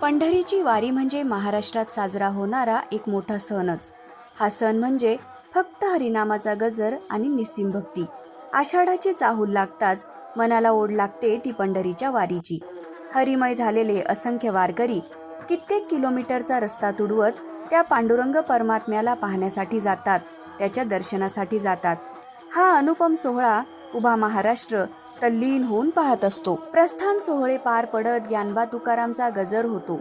पंढरीची वारी म्हणजे महाराष्ट्रात साजरा होणारा एक मोठा सणच. हा सण म्हणजे फक्त हरिनामाचा गजर आणि निस्सिम भक्ती. आषाढाची चाहूल लागताच मनाला ओढ लागते ती पंढरीच्या वारीची. हरिमय झालेले असंख्य वारकरी कित्येक किलोमीटरचा रस्ता तुडवत त्या पांडुरंग परमात्म्याला पाहण्यासाठी जातात त्याच्या दर्शनासाठी जातात. हा अनुपम सोहळा उभा महाराष्ट्र तल्लीन होऊन पाहत असतो. प्रस्थान सोहळे पार पडत ज्ञानबा तुकारामचा गजर होतो.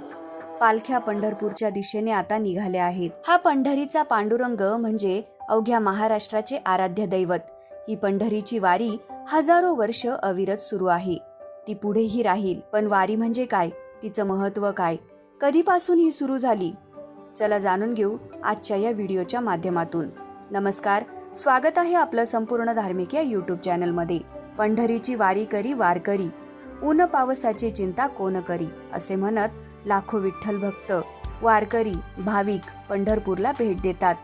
पालख्या पंढरपूरच्या दिशेने आता निघाल्या आहेत. हा पंढरीचा पांडुरंग म्हणजे अवघ्या महाराष्ट्राचे आराध्य दैवत. ही पंढरीची वारी हजारो वर्ष अविरत सुरू आहे. ती पुढेही राहील. पण वारी म्हणजे काय? तिचं महत्त्व काय? कधीपासून ही सुरू झाली? चला जाणून घेऊ आजच्या या व्हिडिओच्या माध्यमातून. नमस्कार. स्वागत आहे आपलं संपूर्ण धार्मिक या यूट्यूब चॅनलमध्ये पंढरीची वारी करी वारकरी ऊन पावसाची चिंता कोण करी असे म्हणत लाखो विठ्ठल भक्त वारकरी भाविक पंढरपूरला भेट देतात.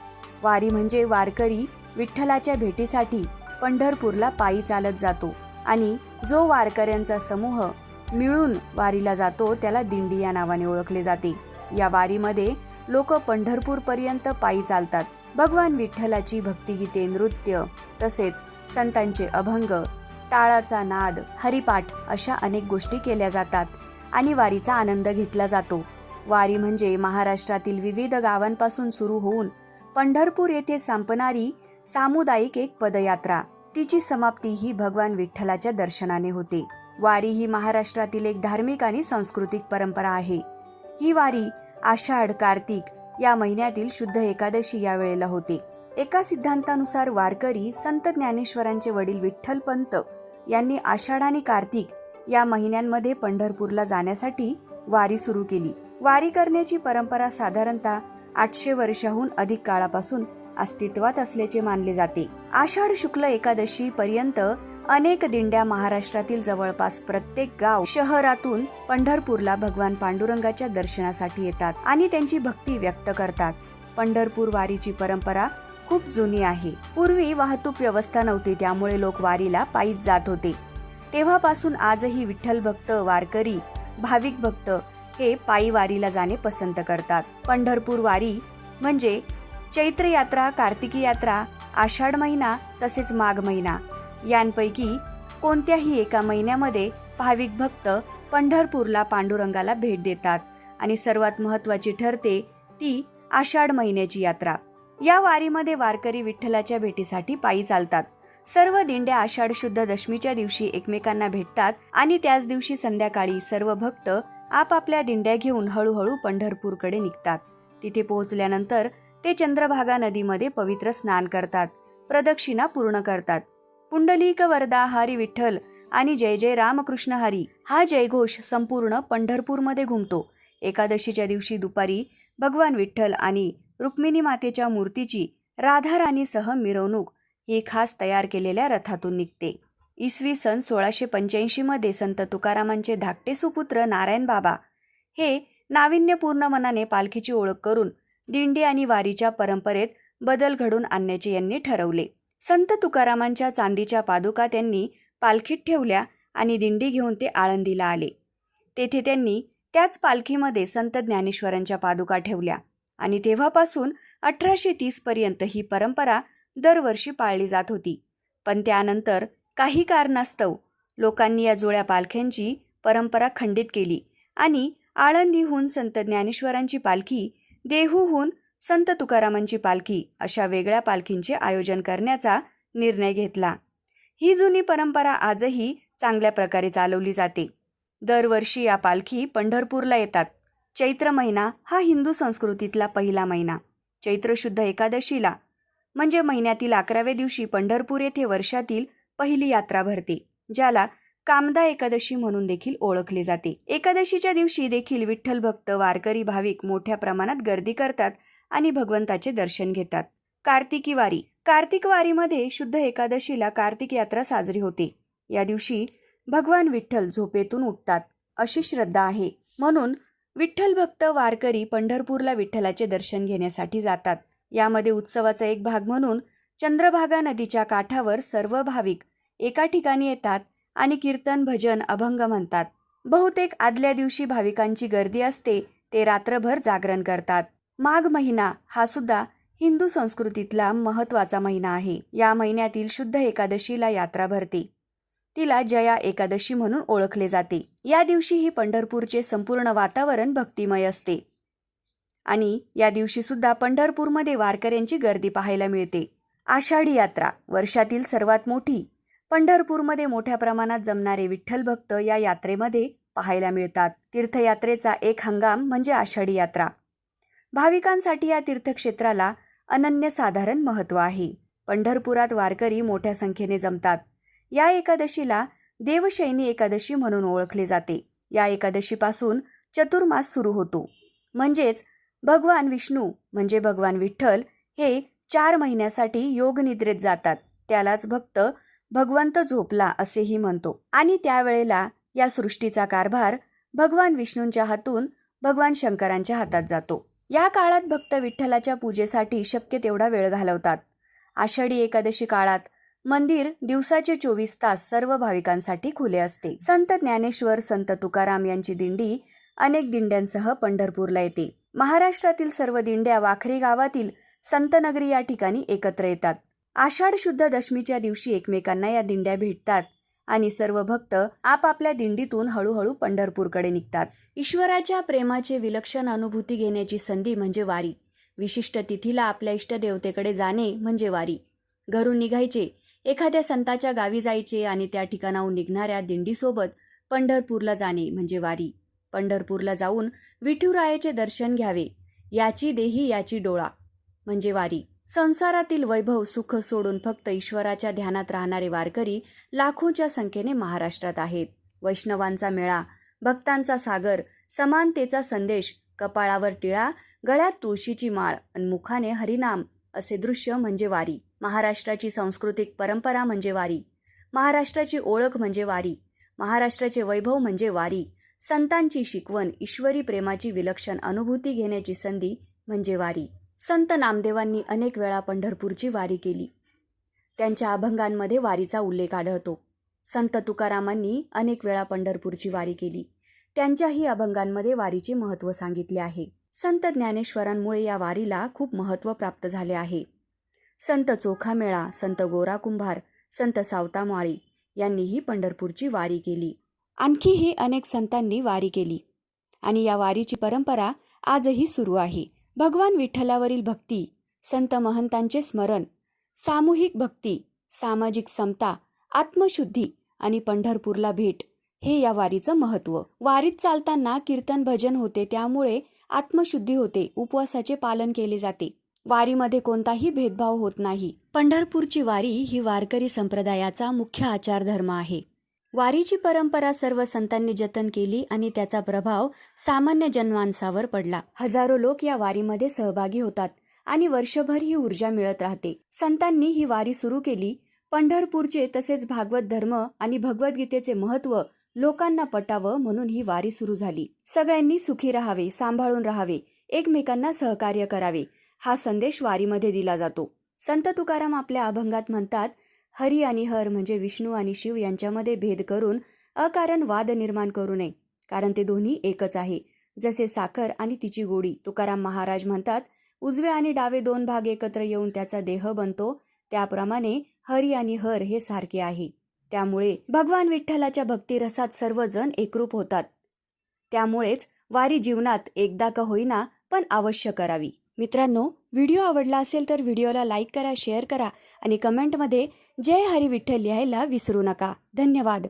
वारी म्हणजे वारकरी विठ्ठलाच्या भेटीसाठी पंढरपूरला पायी चालत जातो आणि जो वारकऱ्यांचा समूह मिळून वारीला जातो त्याला दिंडी या नावाने ओळखले जाते. या वारीमध्ये लोक पंढरपूर पर्यंत पायी चालतात. भगवान विठ्ठलाची भक्तिगीते नृत्य तसेच संतांचे अभंग टाळाचा नाद हरिपाठ अशा अनेक गोष्टी केल्या जातात. आणि वारीचा आनंद घेतला जातो. वारी म्हणजे महाराष्ट्रातील विविध गावांपासून सुरू होऊन पंढरपूर येथे संपणारी सामुदायिक एक पदयात्रा. तिची समाप्ती ही भगवान विठ्ठलाच्या दर्शनाने होते. वारी ही महाराष्ट्रातील एक धार्मिक आणि सांस्कृतिक परंपरा आहे. ही वारी आषाढ कार्तिक या महिन्यातील शुद्ध एकादशी या वेळेला होते. एका सिद्धांतानुसार वारकरी संत ज्ञानेश्वरांचे वडील विठ्ठल पंत यांनी आषाढ आणि कार्तिक या महिन्यांमध्ये पंढरपूरला जाण्यासाठी वारी सुरू केली. वारी करण्याची परंपरा साधारणतः आठशे वर्षाहून अधिक काळापासून अस्तित्वात असल्याचे मानले जाते. आषाढ शुक्ल एकादशी पर्यंत अनेक दिंड्या महाराष्ट्रातील जवळपास प्रत्येक गाव शहरातून पंढरपूरला भगवान पांडुरंगाच्या दर्शनासाठी येतात आणि त्यांची भक्ती व्यक्त करतात. पंढरपूर वारीची परंपरा खूप जुनी आहे. पूर्वी वाहतूक व्यवस्था नव्हती त्यामुळे लोक वारीला पायीच जात होते. तेव्हापासून आजही विठ्ठल भक्त वारकरी भाविक भक्त हे पायी वारीला जाणे पसंत करतात. पंढरपूर वारी म्हणजे चैत्र यात्रा कार्तिकी यात्रा आषाढ महिना तसेच माघ महिना. यांपैकी कोणत्याही एका महिन्यामध्ये भाविक भक्त पंढरपूरला पांडुरंगाला भेट देतात आणि सर्वात महत्वाची ठरते ती आषाढ महिन्याची यात्रा. या वारीमध्ये वारकरी विठ्ठलाच्या भेटीसाठी पायी चालतात. सर्व दिंड्या आषाढ शुद्ध दशमीच्या दिवशी एकमेकांना भेटतात आणि त्याच दिवशी संध्याकाळी सर्व भक्त आपापल्या दिंड्या घेऊन हळूहळू पंढरपूरकडे निघतात. तिथे पोहोचल्यानंतर ते चंद्रभागा नदीमध्ये पवित्र स्नान करतात प्रदक्षिणा पूर्ण करतात. पुंडलिक वरदा हरी विठ्ठल आणि जय जय रामकृष्ण हरी हा जयघोष संपूर्ण पंढरपूरमध्ये घुमतो. एकादशीच्या दिवशी दुपारी भगवान विठ्ठल आणि रुक्मिणी मातेच्या मूर्तीची राधाराणीसह मिरवणूक ही खास तयार केलेल्या रथातून निघते. इसवी सन सोळाशे पंच्याऐंशीमध्ये संत तुकारामांचे धाकटे सुपुत्र नारायण बाबा हे नाविन्यपूर्ण मनाने पालखीची ओळख करून दिंडी आणि वारीच्या परंपरेत बदल घडून आणण्याचे यांनी ठरवले. संत तुकारामांच्या चांदीच्या पादुका त्यांनी पालखीत ठेवल्या आणि दिंडी घेऊन ते आळंदीला आले. तेथे त्यांनी त्याच पालखीमध्ये संत ज्ञानेश्वरांच्या पादुका ठेवल्या. आणि तेव्हापासून अठराशे तीस पर्यंत ही परंपरा दरवर्षी पाळली जात होती. पण त्यानंतर काही कारणास्तव लोकांनी या जुळ्या पालख्यांची परंपरा खंडित केली आणि आळंदीहून संत ज्ञानेश्वरांची पालखी देहूहून संत तुकारामांची पालखी अशा वेगळ्या पालखींचे आयोजन करण्याचा निर्णय घेतला. ही जुनी परंपरा आजही चांगल्या प्रकारे चालवली जाते. दरवर्षी या पालखी पंढरपूरला येतात. चैत्र महिना हा हिंदू संस्कृतीतला पहिला महिना. चैत्र शुद्ध एकादशीला म्हणजे महिन्यातील अकराव्या दिवशी पंढरपूर येथे वर्षातील पहिली यात्रा भरते ज्याला कामदा एकादशी म्हणून देखील ओळखले जाते. एकादशीच्या दिवशी देखील विठ्ठल भक्त वारकरी भाविक मोठ्या प्रमाणात गर्दी करतात आणि भगवंताचे दर्शन घेतात. कार्तिकी वारी कार्तिक वारीमध्ये शुद्ध एकादशीला कार्तिक यात्रा साजरी होते. या दिवशी भगवान विठ्ठल झोपेतून उठतात अशी श्रद्धा आहे. म्हणून विठ्ठल भक्त वारकरी पंढरपूरला विठ्ठलाचे दर्शन घेण्यासाठी जातात. यामध्ये उत्सवाचा एक भाग म्हणून चंद्रभागा नदीच्या काठावर सर्व भाविक एका ठिकाणी येतात आणि कीर्तन भजन अभंग म्हणतात. बहुतेक आदल्या दिवशी भाविकांची गर्दी असते ते रात्रभर जागरण करतात. माघ महिना हा सुद्धा हिंदू संस्कृतीतला महत्त्वाचा महिना आहे. या महिन्यातील शुद्ध एकादशीला यात्रा भरते. तिला जया एकादशी म्हणून ओळखले जाते. या दिवशी ही पंढरपूरचे संपूर्ण वातावरण भक्तिमय असते. आणि या दिवशी सुद्धा पंढरपूरमध्ये वारकऱ्यांची गर्दी पाहायला मिळते. आषाढी यात्रा वर्षातील सर्वात मोठी. पंढरपूरमध्ये मोठ्या प्रमाणात जमणारे विठ्ठल भक्त या यात्रेमध्ये पाहायला मिळतात. तीर्थयात्रेचा एक हंगाम म्हणजे आषाढी यात्रा. भाविकांसाठी या तीर्थक्षेत्राला अनन्यसाधारण महत्त्व आहे. पंढरपुरात वारकरी मोठ्या संख्येने जमतात. या एकादशीला देवशैनी एकादशी म्हणून ओळखले जाते. या एकादशीपासून चतुर्मास सुरू होतो. म्हणजेच भगवान विष्णू म्हणजे भगवान विठ्ठल हे चार महिन्यासाठी योगनिद्रेत जातात. त्यालाच भक्त भगवंत झोपला असेही म्हणतो. आणि त्यावेळेला या सृष्टीचा कारभार भगवान विष्णूंच्या हातून भगवान शंकरांच्या हातात जातो. या काळात भक्त विठ्ठलाच्या पूजेसाठी शक्य तेवढा वेळ घालवतात. आषाढी एकादशी काळात मंदिर दिवसाचे चोवीस तास सर्व भाविकांसाठी खुले असते. संत ज्ञानेश्वर संत तुकाराम यांची दिंडी अनेक दिंड्यांसह पंढरपूरला येते. महाराष्ट्रातील सर्व दिंड्या वाखरी गावातील संतनगरी या ठिकाणी एकत्र येतात. आषाढ शुद्ध दशमीच्या दिवशी एकमेकांना या दिंड्या भेटतात आणि सर्व भक्त आपापल्या दिंडीतून हळूहळू पंढरपूरकडे निघतात. ईश्वराच्या प्रेमाचे विलक्षण अनुभूती घेण्याची संधी म्हणजे वारी. विशिष्ट तिथीला आपल्या इष्टदेवतेकडे जाणे म्हणजे वारी. घरून निघायचे एखाद्या संताच्या गावी जायचे आणि त्या ठिकाणाहून निघणाऱ्या दिंडीसोबत पंढरपूरला जाणे म्हणजे वारी. पंढरपूरला जाऊन विठुरायाचे दर्शन घ्यावे. याची देही याची डोळा म्हणजे वारी. संसारातील वैभव सुख सोडून फक्त ईश्वराच्या ध्यानात राहणारे वारकरी लाखोच्या संख्येने महाराष्ट्रात आहेत. वैष्णवांचा मेळा भक्तांचा सागर समानतेचा संदेश कपाळावर टिळा गळ्यात तुळशीची माळ आणि मुखाने हरिनाम असे दृश्य म्हणजे वारी. महाराष्ट्राची सांस्कृतिक परंपरा म्हणजे वारी. महाराष्ट्राची ओळख म्हणजे वारी. महाराष्ट्राचे वैभव म्हणजे वारी. संतांची शिकवण ईश्वरी प्रेमाची विलक्षण अनुभूती घेण्याची संधी म्हणजे वारी. संत नामदेवांनी अनेक वेळा पंढरपूरची वारी केली. त्यांच्या अभंगांमध्ये वारीचा उल्लेख आढळतो. संत तुकारामांनी अनेक वेळा पंढरपूरची वारी केली. त्यांच्याही अभंगांमध्ये वारीचे महत्त्व सांगितले आहे. संत ज्ञानेश्वरांमुळे या वारीला खूप महत्त्व प्राप्त झाले आहे. संत चोखामेळा संत गोरा कुंभार संत सावता माळी यांनीही पंढरपूरची वारी केली. आणखीही अनेक संतांनी वारी केली. आणि या वारीची परंपरा आजही सुरू आहे. भगवान विठ्ठलावरील भक्ती संत महंतांचे स्मरण सामूहिक भक्ती सामाजिक समता आत्मशुद्धी आणि पंढरपूरला भेट हे या वारीचं महत्त्व. वारीत चालताना कीर्तन भजन होते त्यामुळे आत्मशुद्धी होते उपवासाचे पालन केले जाते. वारीमध्ये कोणताही भेदभाव होत नाही. पंढरपूरची वारी ही वारकरी संप्रदायाचा मुख्य आचारधर्म आहे. वारीची परंपरा सर्व संतांनी जतन केली आणि त्याचा प्रभाव सामान्य जनमानसावर पडला. हजारो लोक या वारीमध्ये सहभागी होतात आणि वर्षभर ही ऊर्जा मिळत राहते. संतांनी ही वारी सुरू केली. पंढरपूरचे तसेच भागवत धर्म आणि भगवद्गीतेचे महत्त्व लोकांना पटावं म्हणून ही वारी सुरू झाली. सगळ्यांनी सुखी राहावे सांभाळून राहावे एकमेकांना सहकार्य करावे हा संदेश वारीमध्ये दिला जातो. संत तुकाराम आपल्या अभंगात म्हणतात हरी आणि हर म्हणजे विष्णू आणि शिव यांच्यामध्ये भेद करून अकारण वाद निर्माण करू नये कारण ते दोन्ही एकच आहे. जसे साखर आणि तिची गोडी तुकाराम महाराज म्हणतात उजवे आणि डावे दोन भाग एकत्र येऊन त्याचा देह बनतो त्याप्रमाणे हरी आणि हर हे सारखे आहे. त्यामुळे भगवान विठ्ठलाच्या भक्तिरसात सर्वजण एकरूप होतात. त्यामुळेच वारी जीवनात एकदा का होईना पण अवश्य करावी. मित्रांनो व्हिडिओ आवडला असेल तर व्हिडिओला लाईक करा शेअर करा आणि कमेंटमध्ये जय हरी विठ्ठल लिहायला विसरू नका. धन्यवाद.